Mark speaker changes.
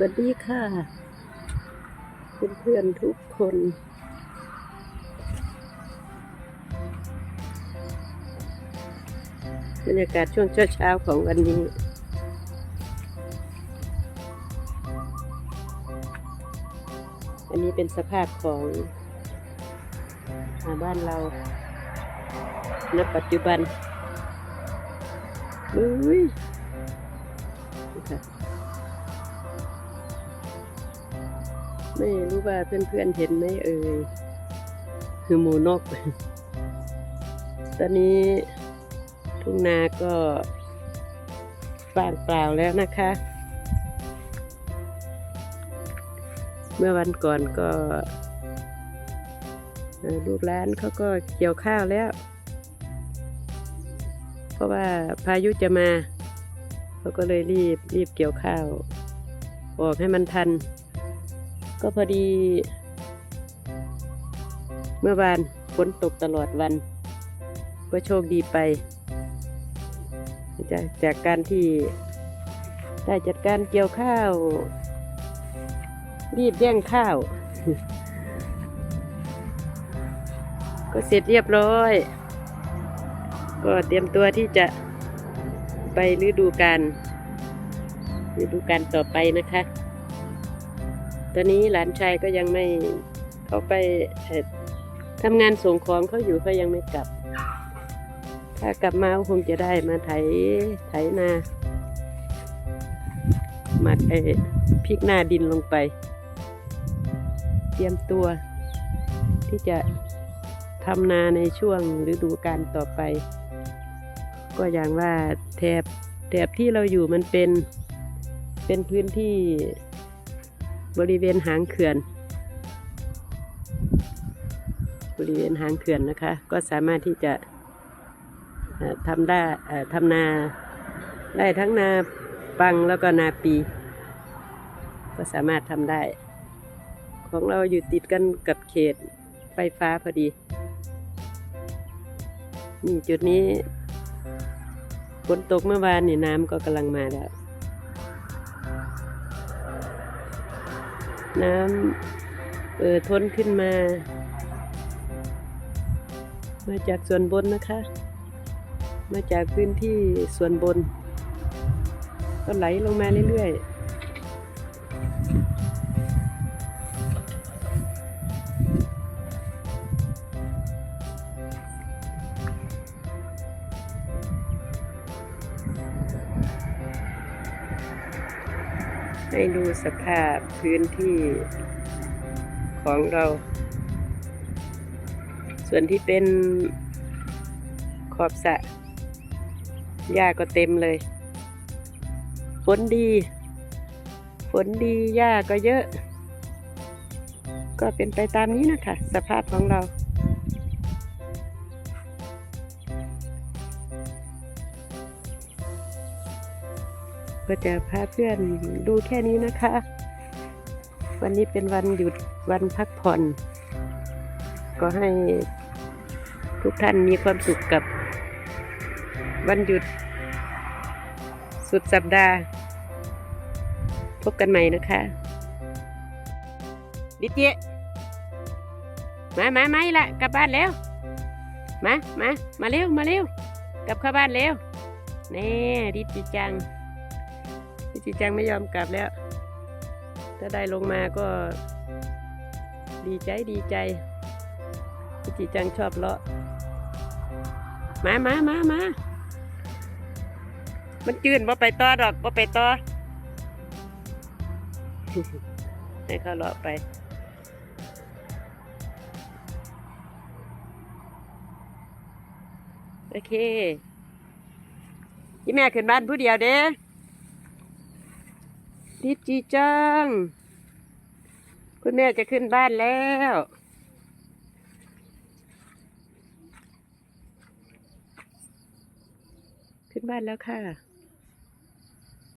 Speaker 1: วัสดีค่ะ เพื่อนๆทุกคน บรรยากาศช่วงเช้าๆของวันนี้อันนี้เป็นสภาพของอาบ้านเราณปัจจุบันอุ้ยค่ะ ไม่รู้ว่าเพื่อนๆเห็นไหมเอ่ยคือหมูนก ตอนนี้ทุ่งนาก็ว่างเปล่าแล้วนะคะ เมื่อวันก่อนก็ลูกหลานเขาก็เกี่ยวข้าวแล้ว เพราะว่าพายุจะมา เขาก็เลยรีบรีบเกี่ยวข้าว ออกให้มันทัน ก็พอดี เมื่อวานฝนตกตลอดวัน ก็โชคดีไป จากจากการที่ได้จัดการเกี่ยวข้าว รีบแย่งข้าว ก็เสร็จเรียบร้อย ก็เตรียมตัวที่จะไปฤดูกาลฤดูกาลต่อไปนะคะ ตอนนี้หลานชายก็ยังไม่เขาไปทำงานส่งของเขาอยู่เขายังไม่กลับ ถ้ากลับมาคงจะได้มาไถไถนามัดไอพริกหน้าดินลงไป เตรียมตัว ที่จะทำนาในช่วงฤดูกาลต่อไป ก็อย่างว่าแถบแถบที่เราอยู่มันเป็น เป็นพื้นที่ บริเวณหางเขื่อน บริเวณหางเขื่อนนะคะ ก็สามารถที่จะทำได้ทำนาได้ทั้งนาปังแล้วก็นาปี ก็สามารถทำได้ ของเราอยู่ติดกันกับเขตไฟฟ้าพอดีนี่จุดนี้ฝนตกเมื่อวานนี่น้ำก็กำลังมาแล้ว น้ำเอ่อท้นขึ้นมา มาจากส่วนบนนะคะ มาจากพื้นที่ส่วนบน ก็ไหลลงมาเรื่อยๆ ให้ดูสภาพพื้นที่ของเรา ส่วนที่เป็นขอบสะหญ้าก็เต็มเลย ฝนดี ฝนดีหญ้าก็เยอะ ก็เป็นไปตามนี้นะคะ สภาพของเรา ก็จะพาเพื่อนดูแค่นี้นะคะ วันนี้เป็นวันหยุดวันพักผ่อน ก็ให้ทุกท่านมีความสุขกับ วันหยุด สุดสัปดาห์ พบกันใหม่นะคะดิเจมามามาละกลับบ้านแล้ว มา มา มาเร็ว มาเร็ว กลับเข้าบ้านเร็ว แน่ดิจิจัง จิจังไม่ยอมกลับแล้ว ถ้าได้ลงมาก็ ดีใจดีใจดิจิจังชอบเลาะมามามามามันจืนว่าไปต่อดอกว่าไปต่อให้เขาเลาะไปโอเคยี่แม่ขึ้นบ้านผู้เดียวเด้ ดิจิจัง คุณแม่จะขึ้นบ้านแล้วขึ้นบ้านแล้วค่ะ